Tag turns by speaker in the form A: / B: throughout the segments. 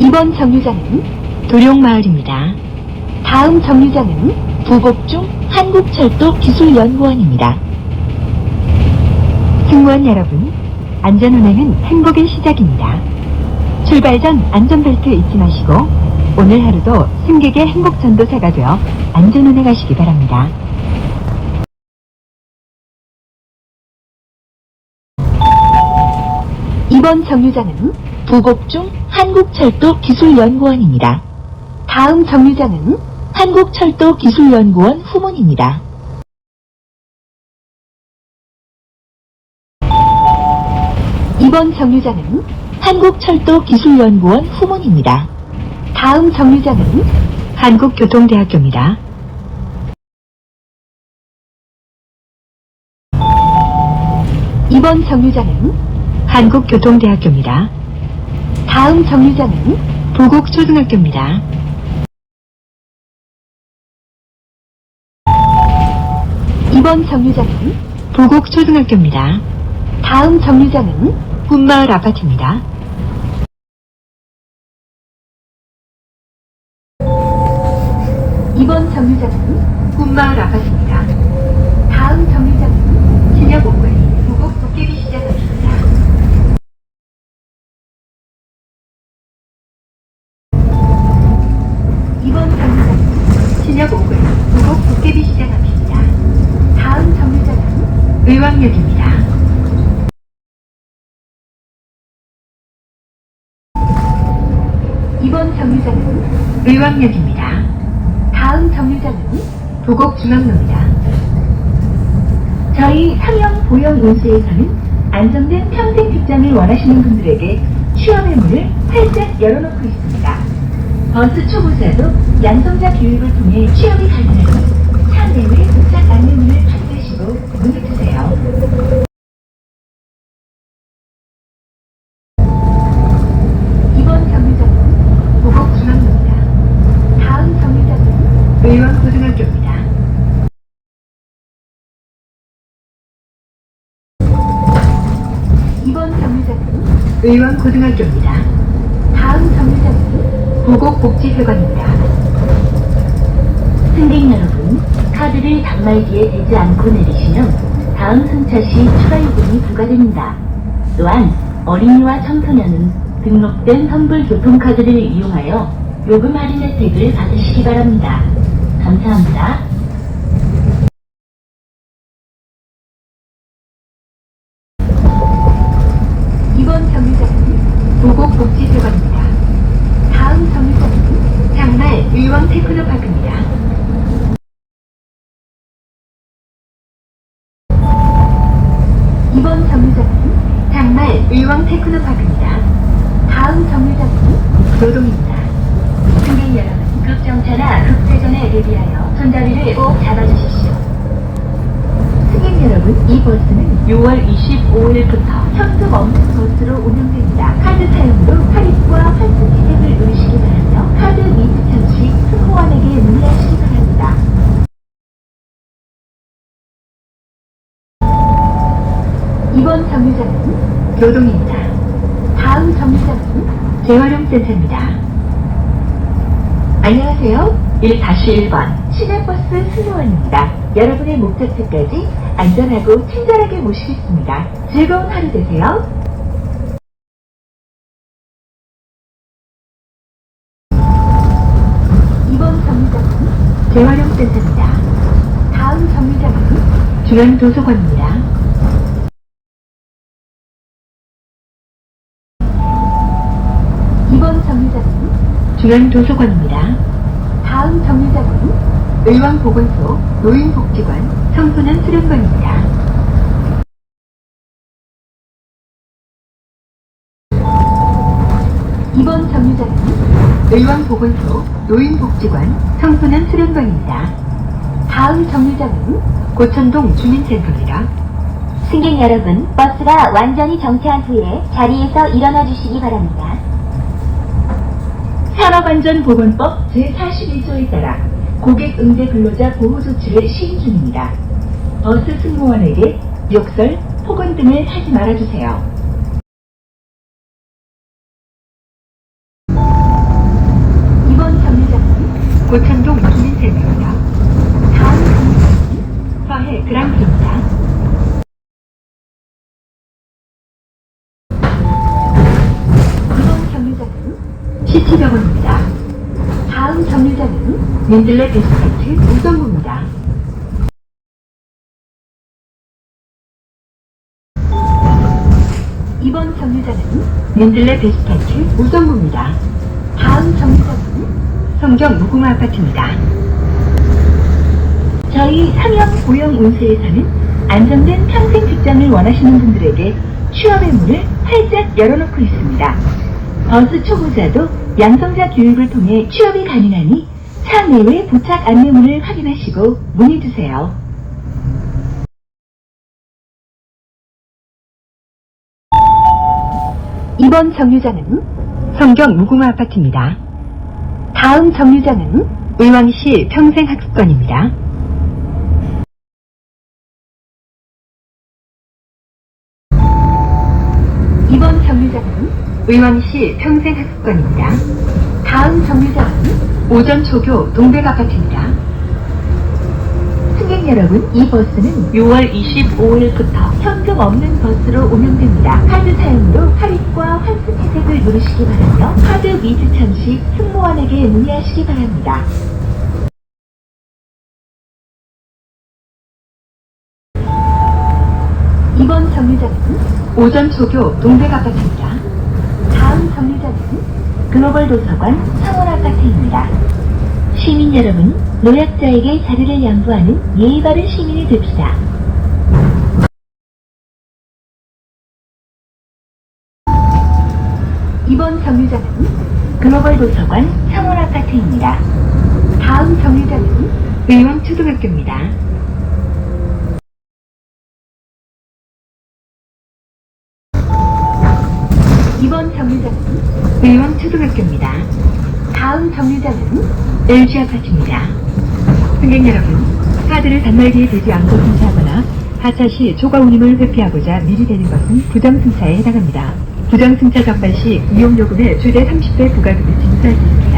A: 이번 정류장은
B: 도룡마을입니다.
A: 다음 정류장은 부곡중 한국철도 기술연구원입니다. 승무원 여러분, 안전운행은 행복의 시작입니다. 출발 전 안전벨트 잊지 마시고 오늘 하루도 승객의 행복 전도사가 되어 안전운행하시기 바랍니다. 이번 정류장은 부곡중 한국철도 기술연구원입니다. 다음 정류장은 한국철도 기술연구원 후문입니다. 이번 정류장은 한국철도 기술연구원 후문입니다. 다음 정류장은
B: 한국교통대학교입니다.
A: 이번 정류장은
B: 한국교통대학교입니다.
A: 다음 정류장은
B: 부곡초등학교입니다.
A: 이번 정류장은
B: 부곡초등학교입니다.
A: 다음 정류장은
B: 훈마을 아파트입니다.
A: 이번 정류장은 군마을 아파트입니다. 다음 정류장은 신협 옥거리 부곡 도깨비 시장입니다. 이번 정류장은 신협 옥거리 부곡 도깨비 시장 앞입니다. 다음 정류장은
B: 의왕역입니다.
A: 이번 정류장은
B: 의왕역입니다.
A: 다음 정류장은
B: 부곡중앙로입니다.
A: 저희 삼형 보형 운수에서는 안정된 평생 직장을 원하시는 분들에게 취업의 문을 활짝 열어놓고 있습니다. 버스 초보자도 양성자 교육을 통해 취업이 가능하니 차내외 도착 안내문을 확인하시고 문의주세요. 이번 정류장은 보곡중앙로입니다. 다음 정류장은
B: 의왕고등학교입니다.
A: 이번 정류장은
B: 의왕고등학교입니다.
A: 다음 정류장은
B: 보곡복지회관입니다.
A: 승객 여러분, 카드를 단말기에 대지 않고 내리시면 다음 승차 시 추가 요금이 부과됩니다. 또한 어린이와 청소년은 등록된 선불 교통카드를 이용하여 요금 할인 혜택을 받으시기 바랍니다. 감사합니다. 이번 정류장은 보곡복지회관입니다. 다음 정류장은 장날 의왕 테크노파크입니다. 이번 정류장은 장말 의왕 테크노파크입니다. 다음 정류장은 노동입니다. 승객 여러분, 급정차나 급회전에 대비하여 손잡이를 꼭 잡아주십시오. 승객 여러분, 이 버스는 6월 25일부터 현금 없는 버스로 운영됩니다. 카드 사용으로 할인과 환승 혜택을 누리시기 바라며 카드 미수참 시 승무원에게 문의하시기 바랍니다. 이번 정류장은
B: 노동입니다.
A: 다음 정류장은
B: 재활용센터입니다.
A: 안녕하세요. 1-1번 시내버스 승무원입니다. 여러분의 목적지까지 안전하고 친절하게 모시겠습니다. 즐거운 하루 되세요. 이번 정류장은
B: 재활용센터입니다.
A: 다음 정류장은
B: 중앙도서관입니다.
A: 정류장은
B: 중앙도서관입니다.
A: 다음 정류장은 의왕보건소 노인복지관 청소년 수련관입니다. 이번 정류장은 의왕보건소 노인복지관 청소년 수련관입니다. 다음 정류장은
B: 고천동 주민센터입니다.
A: 승객 여러분, 버스가 완전히 정차한 후에 자리에서 일어나 주시기 바랍니다. 산업안전보건법 제41조에 따라 고객응대 근로자 보호 조치를 시행 중입니다. 버스 승무원에게 욕설, 폭언 등을 하지 말아주세요. 이번 경리장은 고창동
B: 민들레 베스트트 우성구입니다.
A: 이번 정류장은
B: 민들레 베스트트 우성구입니다.
A: 다음 정류장은
B: 성경 무궁화 아파트입니다.
A: 저희 상영 보영 운수에서는 안정된 평생 직장을 원하시는 분들에게 취업의 문을 활짝 열어놓고 있습니다. 버스 초보자도 양성자 교육을 통해 취업이 가능하니 차 내외 부착 안내문을 확인하시고 문의주세요. 이번 정류장은
B: 성경 무궁화 아파트입니다.
A: 다음 정류장은
B: 의왕시 평생학습관입니다.
A: 이번 정류장은
B: 의왕시 평생학습관입니다.
A: 다음 정류장은
B: 오전 초교 동백 아파트입니다.
A: 승객 여러분, 이 버스는 6월 25일부터 현금 없는 버스로 운영됩니다. 카드 사용으로 할인과 환승 혜택을 누르시기 바라며 카드 미지참 시 승무원에게 문의하시기 바랍니다. 이번 정류장은
B: 오전 초교 동백 아파트입니다.
A: 글로벌 도서관 창원 아파트입니다. 시민 여러분, 노약자에게 자리를 양보하는 예의 바른 시민이 됩시다. 이번 정류장은 글로벌 도서관 창원 아파트입니다. 다음 정류장은
B: 의왕초등학교입니다.
A: 이번 정류장은
B: 의왕초등학교입니다.
A: 다음 정류장은
B: LG 아파트입니다. 승객 여러분, 카드를 단말기에 대지 않고 승차하거나 하차 시 초과 운임을 회피하고자 미리 대는 것은 부정승차에 해당합니다. 부정승차 적발 시 이용요금의 최대 30배 부과금을 징수할 수 있습니다.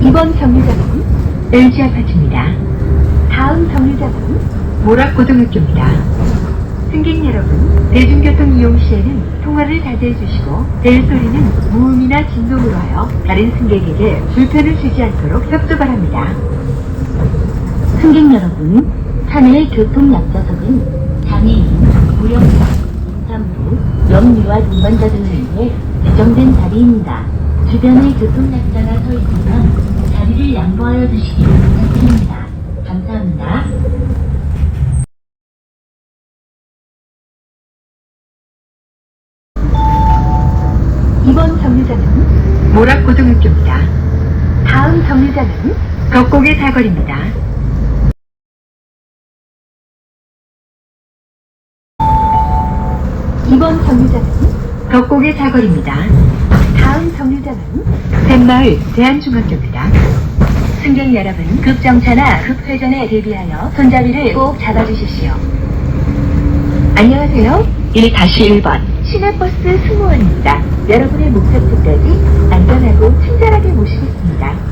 A: 이번 정류장은
B: LG 아파트입니다.
A: 다음 정류장은
B: 모락고등학교입니다. 승객 여러분, 대중교통 이용 시에는 통화를 자제해 주시고 벨 소리는 무음이나 진동으로 하여 다른 승객에게 불편을 주지 않도록 협조 바랍니다.
A: 승객 여러분, 하늘 교통약자석은 장애인, 무역자, 임산부, 영유아 동반자 등을 위해 지정된 자리입니다. 주변에 교통약자가 서 있으면 자리를 양보하여 주시기를 부탁드립니다. 감사합니다. 이번 정류장은
B: 모락고등학교입니다.
A: 정류장은
B: 덕곡의 사거리입니다.
A: 이번 정류장은
B: 덕곡의 사거리입니다.
A: 다음 정류장은
B: 샘마을 대한중학교입니다.
A: 승객 여러분, 급정차나 급회전에 대비하여 손잡이를 꼭 잡아주십시오. 안녕하세요.
B: 1-1번
A: 시내버스 승무원입니다. 여러분의 목적지까지 안전하고 친절하게 모시겠습니다.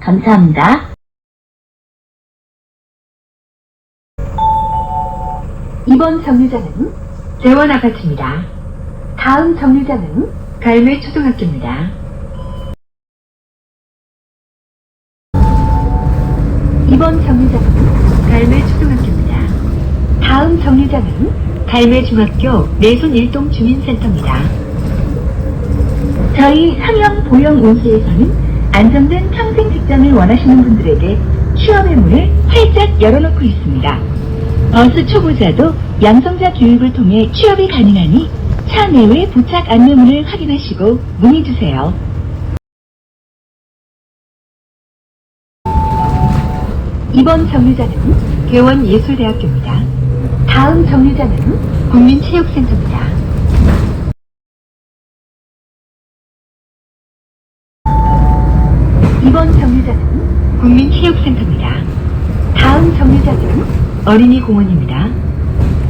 A: 감사합니다. 이번 정류장은
B: 재원아파트입니다.
A: 다음 정류장은
B: 갈매 초등학교입니다.
A: 이번 정류장은
B: 갈매 초등학교입니다.
A: 다음 정류장은
B: 갈매 중학교 내손 일동 주민센터입니다.
A: 저희 상영 보영 운수에서는 안정된 평생 직장을 원하시는 분들에게 취업의 문을 활짝 열어놓고 있습니다. 버스 초보자도 양성자 교육을 통해 취업이 가능하니
B: 차 내외 부착 안내문을 확인하시고 문의주세요. 이번 정류장은 개원예술대학교입니다. 다음 정류장은 국민체육센터입니다. 이번 정류장은 국민체육센터입니다. 다음 정류장은 어린이 공원입니다.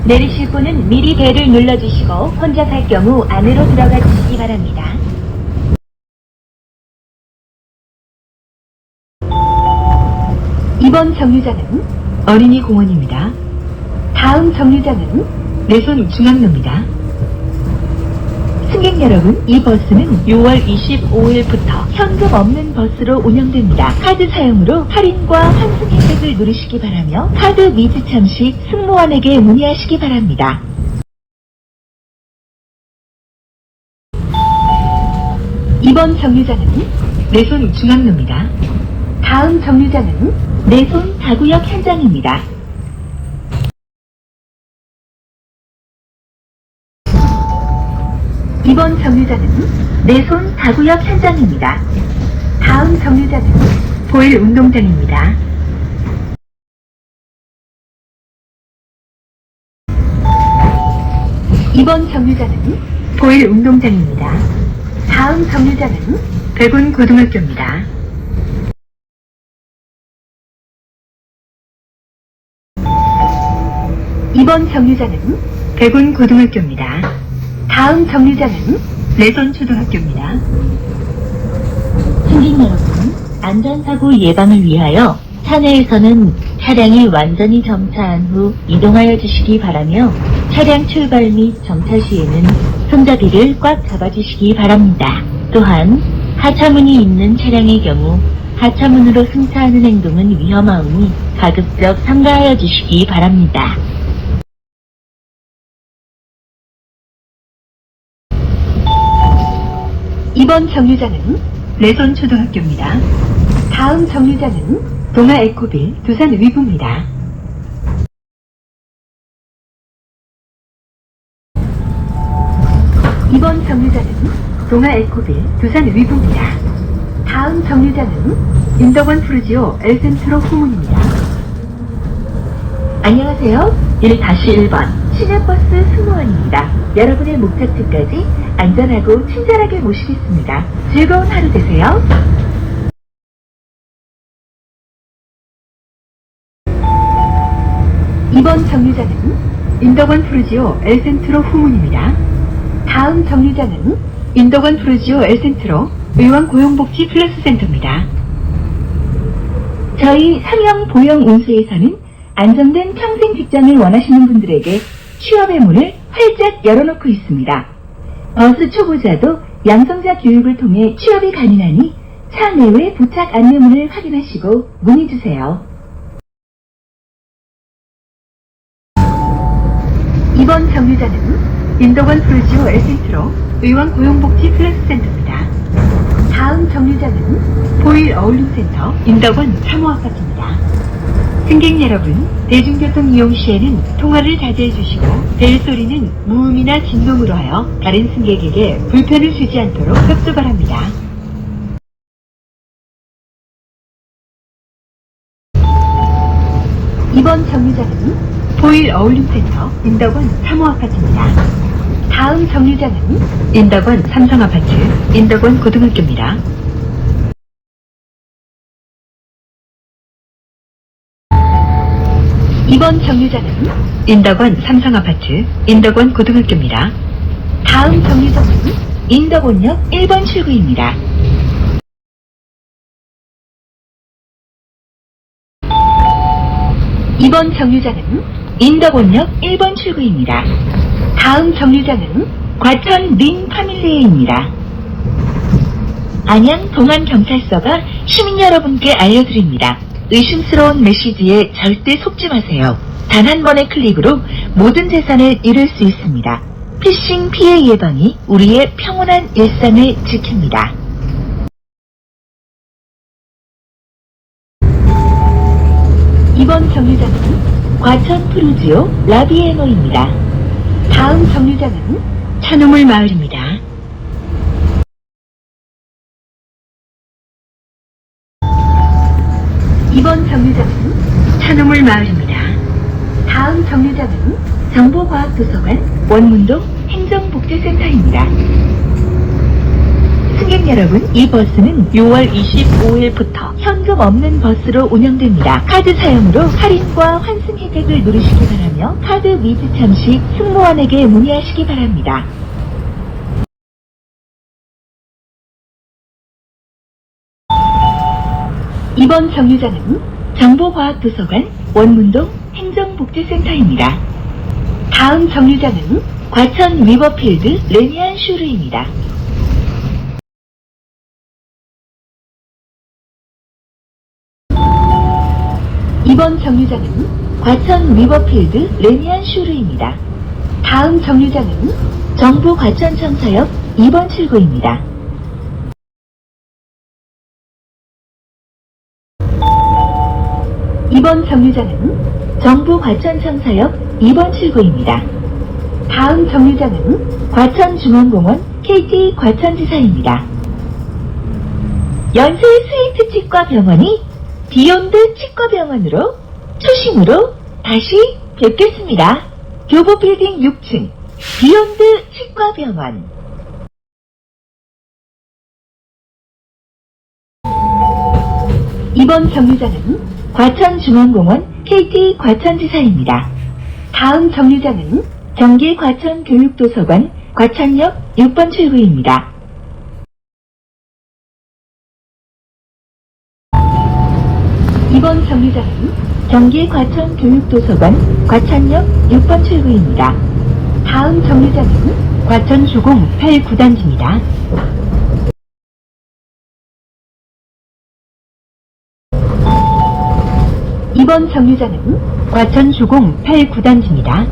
B: 내리실 분은 미리 배를 눌러주시고 혼자 갈 경우 안으로 들어가 주시기 바랍니다. 이번 정류장은 어린이 공원입니다. 다음 정류장은 내손 중앙로입니다. 승객 여러분, 이 버스는 6월 25일부터 현금 없는 버스로 운영됩니다. 카드 사용으로 할인과 환승 혜택을 누리시기 바라며 카드 미지참 시 승무원에게 문의하시기 바랍니다. 이번 정류장은 내손 중앙로입니다. 다음 정류장은 내손 다구역 현장입니다. 이번 정류장은 내손 다구역 현장입니다. 다음 정류장은 보일 운동장입니다. 이번 정류장은 보일 운동장입니다. 다음 정류장은 백운 고등학교입니다. 이번 정류장은 백운 고등학교입니다. 다음 정류장은 내선 초등학교입니다.
C: 승객 여러분, 안전사고 예방을 위하여 차내에서는 차량이 완전히 정차한 후 이동하여 주시기 바라며 차량 출발 및 정차 시에는 손잡이를 꽉 잡아주시기 바랍니다. 또한 하차문이 있는 차량의 경우 하차문으로 승차하는 행동은 위험하오니 가급적 삼가하여 주시기 바랍니다.
B: 이번 정류장은 내선 초등학교입니다. 다음 정류장은 동아 에코빌 두산 위부입니다. 이번 정류장은 동아 에코빌 두산 위부입니다. 다음 정류장은 인덕원 푸르지오 엘센트로 후문입니다. 안녕하세요. 1-1번 시내버스 승무원입니다. 여러분의 목적지까지 안전하고 친절하게 모시겠습니다. 즐거운 하루 되세요. 이번 정류장은 인덕원 푸르지오 엘센트로 후문입니다. 다음 정류장은 인덕원 푸르지오 엘센트로 의왕 고용복지 플러스 센터입니다. 저희 상영 보영 운수에서는 안정된 평생 직장을 원하시는 분들에게 취업의 문을 활짝 열어놓고 있습니다. 버스 초보자도 양성자 교육을 통해 취업이 가능하니 차 내외 부착 안내문을 확인하시고 문의 주세요. 이번 정류장은 인덕원 프루지오 엘센트로 의왕 고용복지 플러스 센터입니다. 다음 정류장은 보일 어울림센터 인덕원 사무아파트입니다. 승객 여러분, 대중교통 이용 시에는 통화를 자제해 주시고 벨 소리는 무음이나 진동으로 하여 다른 승객에게 불편을 주지 않도록 협조 바랍니다. 이번 정류장은 보일 어울림센터 인덕원 3호 아파트입니다. 다음 정류장은 인덕원 삼성아파트 인덕원 고등학교입니다. 이번 정류장은 인덕원 삼성아파트 인덕원 고등학교입니다. 다음 정류장은 인덕원역 1번 출구입니다. 이번 정류장은 인덕원역 1번 출구입니다. 다음 정류장은 과천 린 파밀리에입니다. 안양 동안경찰서가 시민 여러분께 알려드립니다. 의심스러운 메시지에 절대 속지 마세요. 단 한 번의 클릭으로 모든 재산을 잃을 수 있습니다. 피싱 피해 예방이 우리의 평온한 일상을 지킵니다. 이번 정류장은 과천 푸르지오 라비에노입니다. 다음 정류장은
A: 산호물 마을입니다. 이번 정류장은 산호물 마을입니다. 다음 정류장은 정보과학도서관 원문동 행정복지센터입니다. 승객 여러분, 이 버스는 6월 25일부터 현금 없는 버스로 운영됩니다. 카드 사용으로 할인과 환승 혜택을 누리시기 바라며 카드 미지참 시 승무원에게 문의하시기 바랍니다. 이번 정류장은 정보과학도서관 원문동 행정복지센터입니다. 다음 정류장은 과천 리버필드 레미안 슈르입니다. 이번 정류장은 과천 리버필드 레미안 슈르입니다. 다음 정류장은 정부 과천청사역 2번 출구입니다. 이번 정류장은 정부 과천청사역 2번 출구입니다. 다음 정류장은 과천중앙공원 KT 과천지사입니다. 연세 스위트 치과 병원이 비욘드 치과병원으로 초심으로 다시 뵙겠습니다. 교보 빌딩 6층 비욘드 치과병원 이번 정류장은 과천중앙공원 KT 과천지사입니다. 다음 정류장은 경기 과천교육도서관 과천역 6번 출구입니다. 이번 정류장은 경기 과천교육도서관 과천역 6번 출구입니다. 다음 정류장은 과천주공 8구단지입니다. 이번 정류장은 과천 주공 8구단지입니다.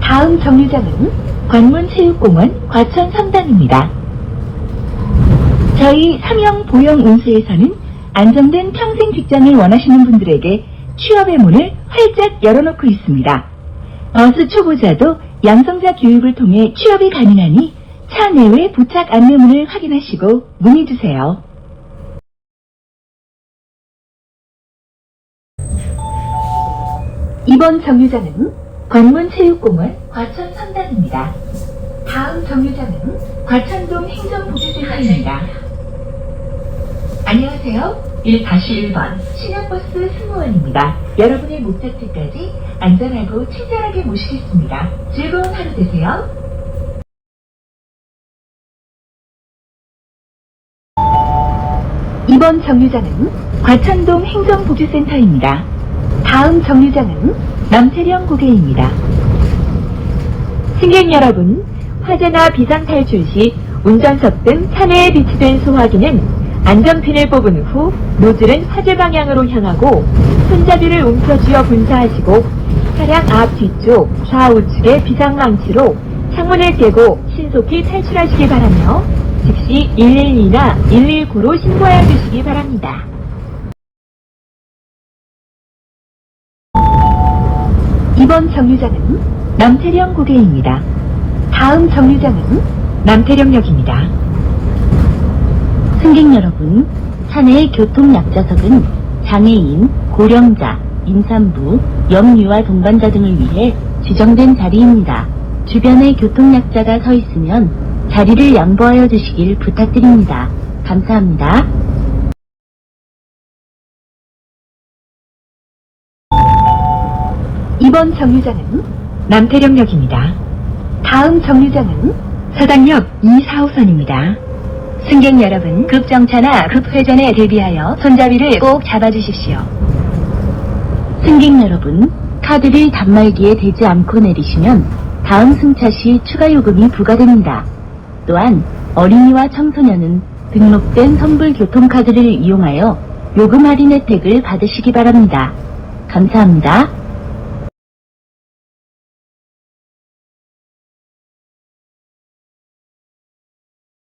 A: 다음 정류장은 관문체육공원 과천 3단입니다. 저희 삼형 보영 운수에서는 안정된 평생 직장을 원하시는 분들에게 취업의 문을 활짝 열어놓고 있습니다. 버스 초보자도 양성자 교육을 통해 취업이 가능하니 차 내외 부착 안내문을 확인하시고 문의주세요. 이번 정류장은 관문체육공원 과천 3단입니다. 다음 정류장은 과천동 행정복지센터입니다. 안녕하세요. 1-1번 신현버스 승무원입니다. 여러분의 목적지까지 안전하고 친절하게 모시겠습니다. 즐거운 하루 되세요. 이번 정류장은 과천동 행정복지센터입니다. 다음 정류장은 남태령 고개입니다. 승객 여러분, 화재나 비상 탈출 시 운전석 등 차내에 비치된 소화기는 안전핀을 뽑은 후 노즐은 화재 방향으로 향하고 손잡이를 움켜쥐어 분사하시고 차량 앞 뒤쪽 좌우측의 비상망치로 창문을 깨고 신속히 탈출하시기 바라며 즉시 112나 119로 신고하여 주시기 바랍니다. 이번 정류장은 남태령 고개입니다. 다음 정류장은 남태령역입니다.
C: 승객 여러분, 차내의 교통약자석은 장애인, 고령자, 임산부, 영유아 동반자 등을 위해 지정된 자리입니다. 주변에 교통약자가 서 있으면 자리를 양보하여 주시길 부탁드립니다. 감사합니다.
A: 이번 정류장은 남태령역입니다. 다음 정류장은 서당역 2, 4호선입니다. 승객 여러분, 급정차나 급회전에 대비하여 손잡이를 꼭 잡아주십시오.
C: 승객 여러분, 카드를 단말기에 대지 않고 내리시면 다음 승차 시 추가 요금이 부과됩니다. 또한 어린이와 청소년은 등록된 선불 교통카드를 이용하여 요금 할인 혜택을 받으시기 바랍니다. 감사합니다.